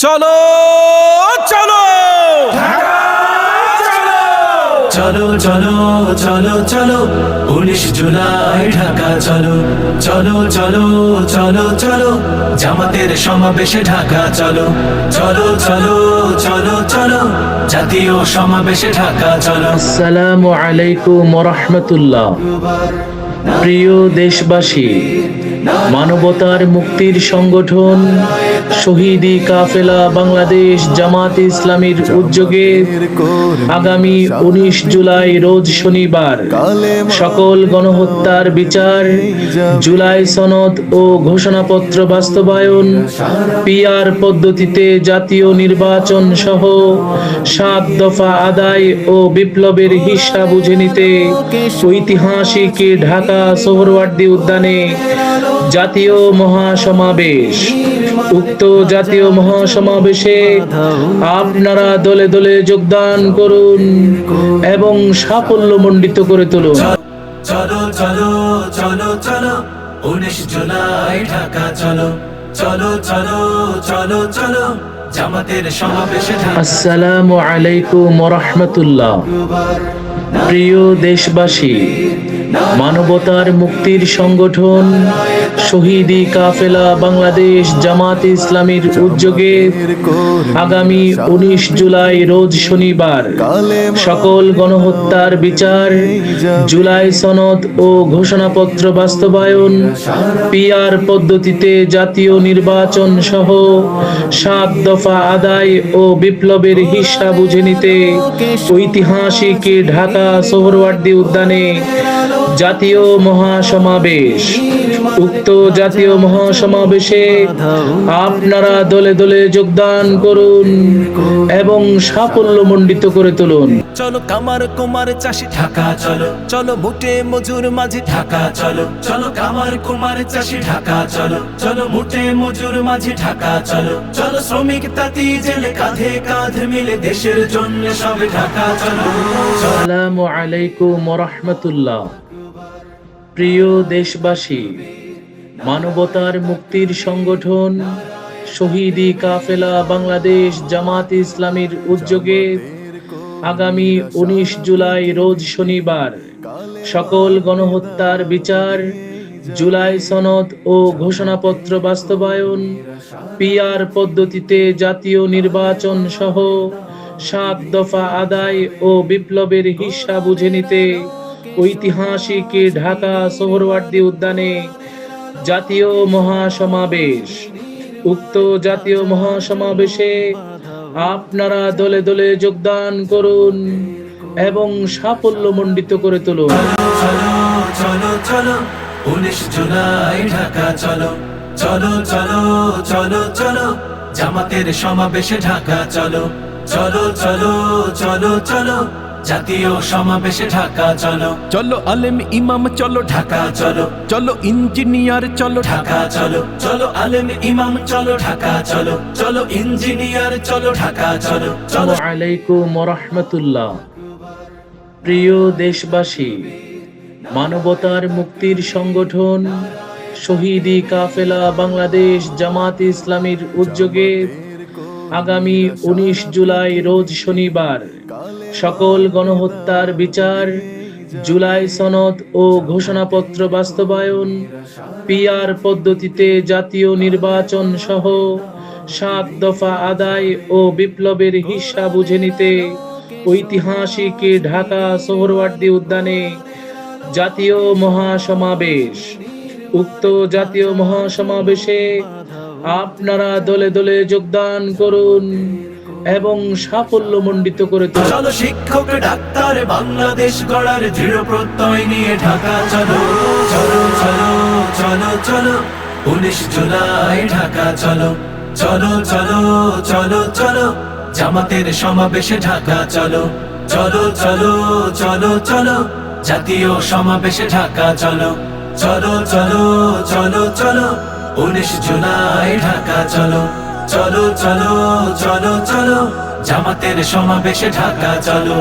চলো চলো। চলো চলো চলো চলো। উনিশ জুলাই ঢাকা চলো। চলো চলো চলো চলো। জামাতের সমাবেশে ঢাকা চলো। চলো চলো চলো চলো। জাতীয় সমাবেশে ঢাকা চলো। আসসালামু আলাইকুম রহমতুল্লাহ। প্রিয় দেশবাসী মানবতার মুক্তির সংগঠন, শহীদি কাফেলা বাংলাদেশ জামাত ইসলামীর উদ্যোগে আগামী উনিশ জুলাই রোজ শনিবার সকল গণহত্যার বিচার, জুলাই সনদ ও ঘোষণাপত্র বাস্তবায়ন, পিআর পদ্ধতিতে জাতীয় নির্বাচন সহ সাত দফা আদায় ও বিপ্লবের হিসা বুঝে নিতে ঐতিহাসিক ঢাকা সোহরওয়ার্দী উদ্যানে জাতীয় মহাসমাবেশ উক্ত জাতীয় মহাসমাবেশে আপনারা দলে দলে যোগদান করুন এবং সাফল্য মণ্ডিত করে তুলুন। চলো চলো চলো চলো উনিশ জুলাই ঢাকা চলো। চলো চলো চলো চলো জামাতের সমাবেশে আসসালামু আলাইকুম রহমতুল্লাহ প্রিয় দেশবাসী মানবতার মুক্তির সংগঠন শহীদি কাফেলা বাংলাদেশ জামাত ইসলামীর উদ্যোগে আগামী উনিশ জুলাই রোজ শনিবার সকল গণহত্যার বিচার, জুলাই সনদ ও ঘোষণাপত্র বাস্তবায়ন, পিআর পদ্ধতিতে জাতীয় নির্বাচন সহ সাত দফা আদায় ও বিপ্লবের হিসা বুঝে নিতে ঐতিহাসিক ঢাকা সোহরওয়ার্দী উদ্যানে জাতীয় মহাসমাবেশ উক্ত জাতীয় মহাসমাবেশে আপনারা দলে দলে যোগদান করুন এবং সাফল্য মণ্ডিত করে তুলুন। চলো কামার কুমার চাষি ঢাকা চলো। চলো মুটে মজুর মাঝি ঢাকা চলো। চলো কামার কুমার চাষি ঢাকা চলো। চলো মুটে মজুর মাঝি ঢাকা চলো। চলো শ্রমিক তাঁতি জেলে কাঁধে কাঁধ মিলে দেশের জন্য সবে ঢাকা চলো। চলো আসসালামু আলাইকুম রহমতুল্লাহ। প্রিয় দেশবাসী, মানবতার মুক্তির সংগঠন, শহীদি কাফেলা বাংলাদেশ জামাত ইসলামীর উদ্যোগে আগামী উনিশ জুলাই রোজ শনিবার সকল গণহত্যার বিচার, জুলাই সনদ ও ঘোষণাপত্র বাস্তবায়ন, পিআর পদ্ধতিতে জাতীয় নির্বাচন সহ সাত দফা আদায় ও বিপ্লবের হিসা বুঝে নিতে ঐতিহাসিক ঢাকা সোহরওয়ার্দী উদ্যানে জাতীয় মহাসমাবেশ। উক্ত জাতীয় মহাসমাবেশে আপনারা দলে দলে যোগদান করুন এবং সাফল্য মণ্ডিত করে তুলুন। উনিশ জুলাই ঢাকা চলো। চলো চলো চলো চলো, জামাতের সমাবেশে ঢাকা চলো। চলো চলো চলো চলো জাতীয় সমাবেশে ঢাকা চলো। চলো আলেম ইমাম চলো ঢাকা। চলো। চলো ইঞ্জিনিয়ার চলো ঢাকা। চলো। চলো আলেম ইমাম চলো ঢাকা চলো। চলো ইঞ্জিনিয়ার চলো ঢাকা চলো। চলো। আলাইকুম রহমতুল্লাহ প্রিয় দেশবাসী মানবতার মুক্তির সংগঠন শহীদি কাফেলা বাংলাদেশ জামাত ইসলামীর উদ্যোগে আগামী উনিশ জুলাই রোজ শনিবার। সকল গণহত্যার বিচার, জুলাই সনদ ও ঘোষণাপত্র বাস্তবায়ন, পিআর পদ্ধতিতে জাতীয় নির্বাচন সহ সাত দফা আদায় ও বিপ্লবের হিসা বুঝে নিতে ঐতিহাসিক ঢাকা সোহরওয়ার্দী উদ্যানে জাতীয় মহাসমাবেশ। উক্ত জাতীয় মহাসমাবেশে আপনারা দলে দলে যোগদান করুন এবং সাফল্য মণ্ডিত করে চলো শিক্ষক, ডাক্তার, বাংলাদেশ গড়ার দৃঢ় প্রত্যয় নিয়ে ঢাকা চলো। চলো চলো চলো চলো। উনিশ জুলাই, ঢাকা চলো। চলো চলো চলো চলো। জামাতের সমাবেশে ঢাকা চলো। চলো চলো চলো চলো। জাতীয় সমাবেশে ঢাকা চলো। চলো চলো চলো চলো। উনিশ জুলাই ঢাকা চলো। চলো চলো চলো চলো। জামাতের সমাবেশে ঢাকা চলো।